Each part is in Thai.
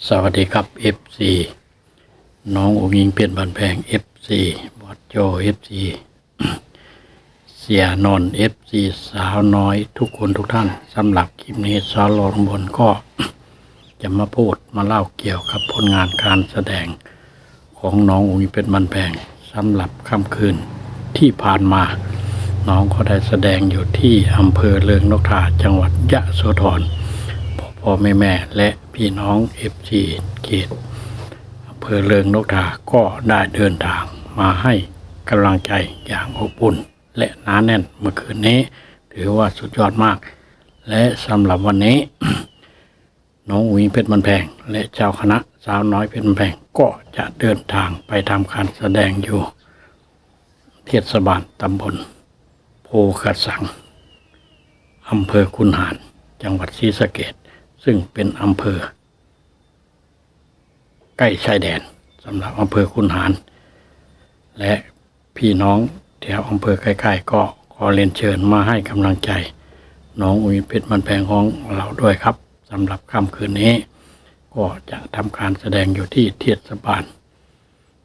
สวัสดีครับ FC น้ององยิงเปลี่ยนบันแพง FC บอดโจ FC เสียนน FC สาวน้อยทุกคนทุกท่านสำหรับคลิปนี้สาวรองบนก็จะมาพูดมาเล่าเกี่ยวกับผลงานการแสดงของน้ององยิงเป็นบันแพงสำหรับค่ำคืนที่ผ่านมา น้องก็ได้แสดงอยู่ที่อำเภอเลืองนกทาจังหวัดยะโสธร พ่อแม่แม่และพี่น้องเอฟซีเขตอำเภอเริงนกทาก็ได้เดินทางมาให้กำลังใจอย่างอบอุ่น และหนาแน่นเมื่อคืนนี้ ถือว่าสุดยอดมาก และสำหรับวันนี้ น้องอุ๋ยเพชรมันแพง และเจ้าคณะสาวน้อยเพชรมันแพงก็จะเดินทางไปทำการแสดงอยู่ เทศบาลตำบลโพกระสังอำเภอคุนหารจังหวัดศรีสะเกด ซึ่งเป็นอำเภอ ใกล้ชายแดนสำหรับอำเภอคุนหาร และพี่น้องแถวอำเภอใกล้ๆก็ขอเรียนเชิญมาให้กำลังใจ น้องอุ๋ยเพชรมันแพงของเราด้วยครับสำหรับค่ำคืนนี้ ก็จะทำการแสดงอยู่ที่เทศบาล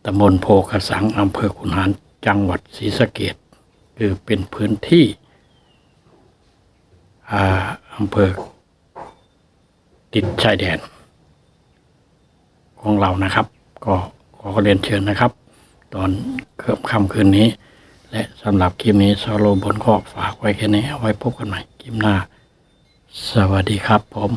ตำบลโพกระสังอำเภอคุนหารจังหวัดศรีสะเกดคือเป็นพื้นที่อำเภอ ติดชายแดน ของเรานะครับ ก็ขอเรียนเชิญนะครับ ตอนเกือบค่ำคืนนี้ และสำหรับคลิปนี้ซาโลบนก็ฝากไว้แค่นี้เอาไว้พบกันใหม่คลิปหน้า สวัสดีครับผม